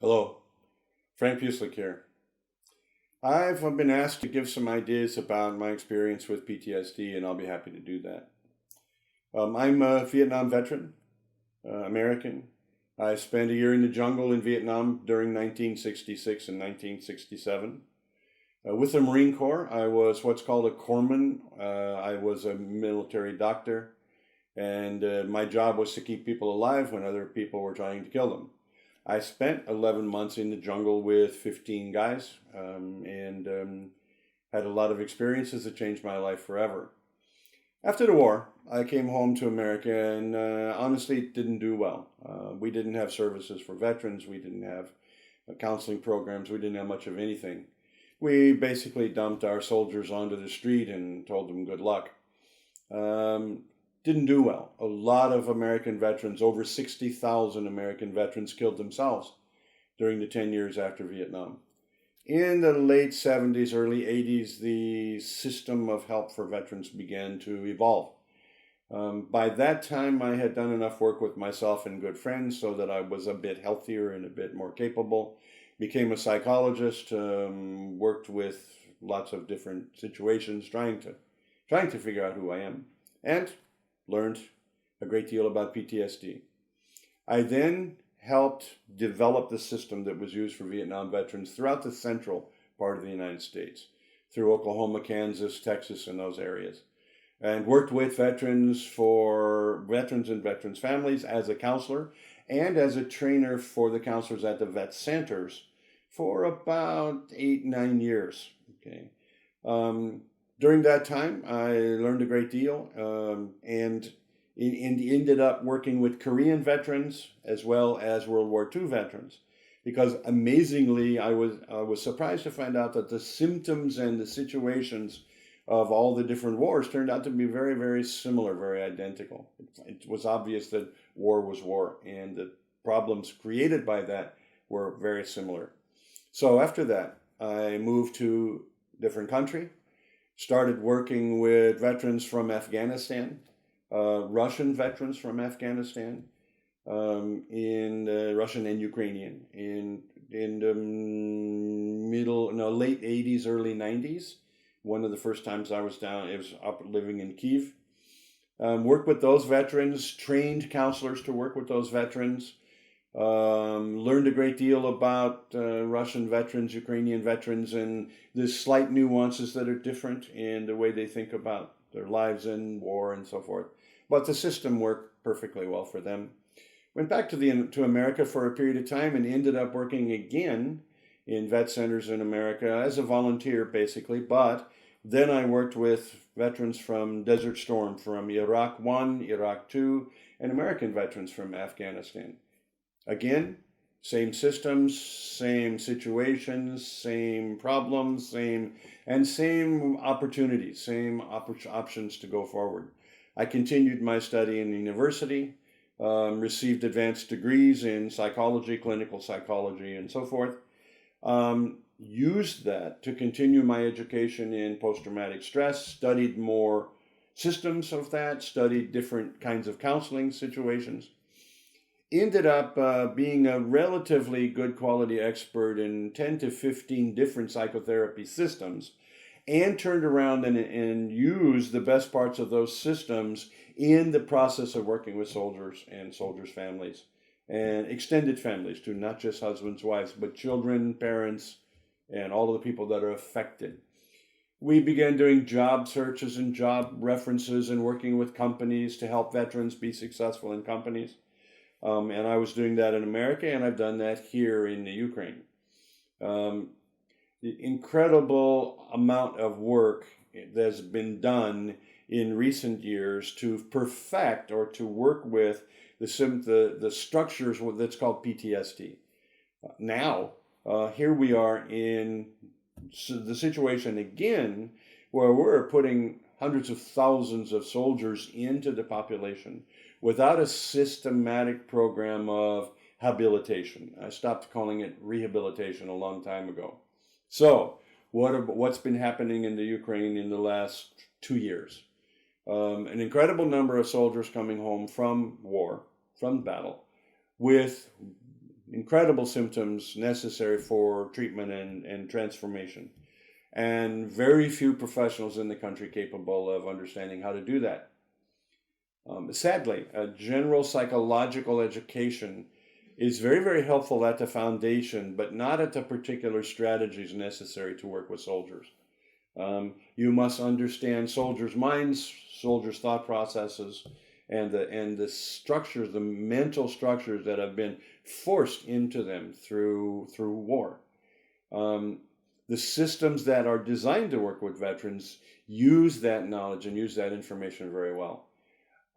Hello, Frank Puslik here. I've been asked to give some ideas about my experience with PTSD, and I'll be happy to do that. Um, I'm a Vietnam veteran, uh, American. I spent a year in the jungle in Vietnam during 1966 and 1967. Uh, with the Marine Corps, I was what's called a corpsman. Uh, I was a military doctor, and uh, my job was to keep people alive when other people were trying to kill them. I spent 11 months in the jungle with 15 guys um, and um, had a lot of experiences that changed my life forever. After the war, I came home to America and uh, honestly didn't do well. Uh, we didn't have services for veterans, we didn't have uh, counseling programs, we didn't have much of anything. We basically dumped our soldiers onto the street and told them good luck. Um, didn't do well. A lot of American veterans, over 60,000 American veterans, killed themselves during the 10 years after Vietnam. In the late 70s, early 80s, the system of help for veterans began to evolve. Um, by that time, I had done enough work with myself and good friends so that I was a bit healthier and a bit more capable. Became a psychologist, um, worked with lots of different situations, trying to trying to figure out who I am, and learned a great deal about PTSD. I then helped develop the system that was used for Vietnam veterans throughout the central part of the United States, through Oklahoma, Kansas, Texas, and those areas. And worked with veterans for veterans and veterans' families as a counselor and as a trainer for the counselors at the vet centers for about eight, nine years. Okay. Um, during that time, I learned a great deal um, and, and ended up working with Korean veterans as well as World War II veterans. Because amazingly, I was, I was surprised to find out that the symptoms and the situations of all the different wars turned out to be very, very similar, very identical. It, it was obvious that war was war, and the problems created by that were very similar. So after that, I moved to different country started working with veterans from Afghanistan, uh, Russian veterans from Afghanistan, um, in uh, Russian and Ukrainian in in the middle, no, late '80s, early '90s. One of the first times I was down, it was up living in Kiev. Um, worked with those veterans, trained counselors to work with those veterans. Um, learned a great deal about uh, Russian veterans, Ukrainian veterans, and the slight nuances that are different in the way they think about their lives in war and so forth. But the system worked perfectly well for them. Went back to the to America for a period of time and ended up working again in vet centers in America as a volunteer, basically. But then I worked with veterans from Desert Storm, from Iraq One, Iraq Two, and American veterans from Afghanistan. Again, same systems, same situations, same problems, same and same opportunities, same op- options to go forward. I continued my study in university, um, received advanced degrees in psychology, clinical psychology, and so forth. Um, used that to continue my education in post traumatic stress, studied more systems of that, studied different kinds of counseling situations ended up uh, being a relatively good quality expert in 10 to 15 different psychotherapy systems and turned around and, and used the best parts of those systems in the process of working with soldiers and soldiers' families and extended families to not just husbands, wives, but children, parents, and all of the people that are affected. We began doing job searches and job references and working with companies to help veterans be successful in companies. Um, and I was doing that in America, and I've done that here in the Ukraine. Um, the incredible amount of work that's been done in recent years to perfect or to work with the the, the structures that's called PTSD. Now, uh, here we are in the situation again where we're putting hundreds of thousands of soldiers into the population without a systematic program of habilitation. I stopped calling it rehabilitation a long time ago. So, what what's been happening in the Ukraine in the last two years? Um, an incredible number of soldiers coming home from war, from battle, with incredible symptoms necessary for treatment and, and transformation. And very few professionals in the country capable of understanding how to do that. Um, sadly, a general psychological education is very, very helpful at the foundation, but not at the particular strategies necessary to work with soldiers. Um, you must understand soldiers' minds, soldiers' thought processes, and the and the structures, the mental structures that have been forced into them through through war. Um, the systems that are designed to work with veterans use that knowledge and use that information very well.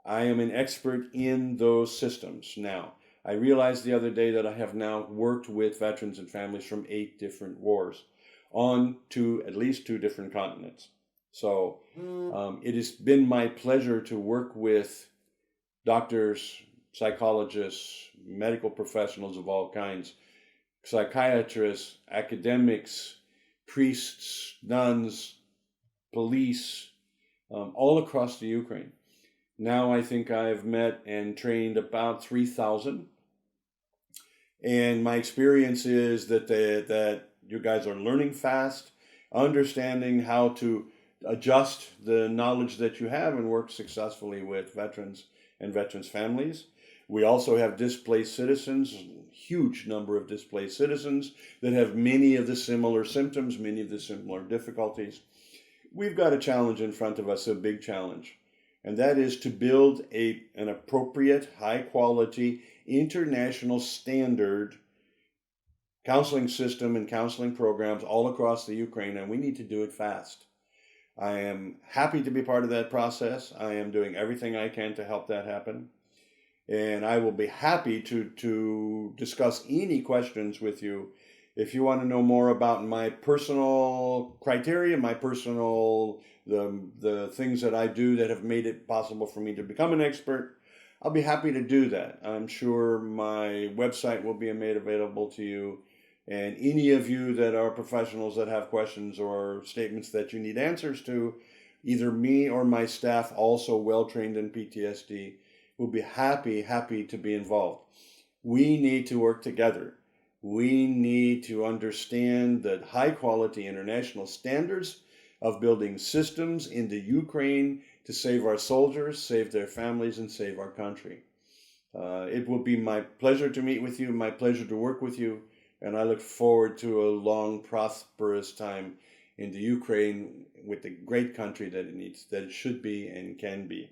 I am an expert in those systems now. I realized the other day that I have now worked with veterans and families from eight different wars on to at least two different continents. So mm. um, it has been my pleasure to work with doctors, psychologists, medical professionals of all kinds, psychiatrists, academics, priests, nuns, police, um, all across the Ukraine. Now I think I've met and trained about 3,000. And my experience is that, they, that you guys are learning fast, understanding how to adjust the knowledge that you have and work successfully with veterans and veterans' families. We also have displaced citizens, huge number of displaced citizens that have many of the similar symptoms, many of the similar difficulties. We've got a challenge in front of us, a big challenge, and that is to build a, an appropriate, high quality, international standard counseling system and counseling programs all across the Ukraine, and we need to do it fast. I am happy to be part of that process. I am doing everything I can to help that happen. And I will be happy to, to discuss any questions with you. If you want to know more about my personal criteria, my personal, the, the things that I do that have made it possible for me to become an expert, I'll be happy to do that. I'm sure my website will be made available to you and any of you that are professionals that have questions or statements that you need answers to, either me or my staff, also well trained in PTSD, will be happy, happy to be involved. We need to work together. We need to understand the high quality international standards of building systems in the Ukraine to save our soldiers, save their families, and save our country. Uh, it will be my pleasure to meet with you, my pleasure to work with you and I look forward to a long, prosperous time in the Ukraine with the great country that it needs, that it should be and can be.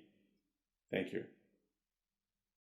Thank you.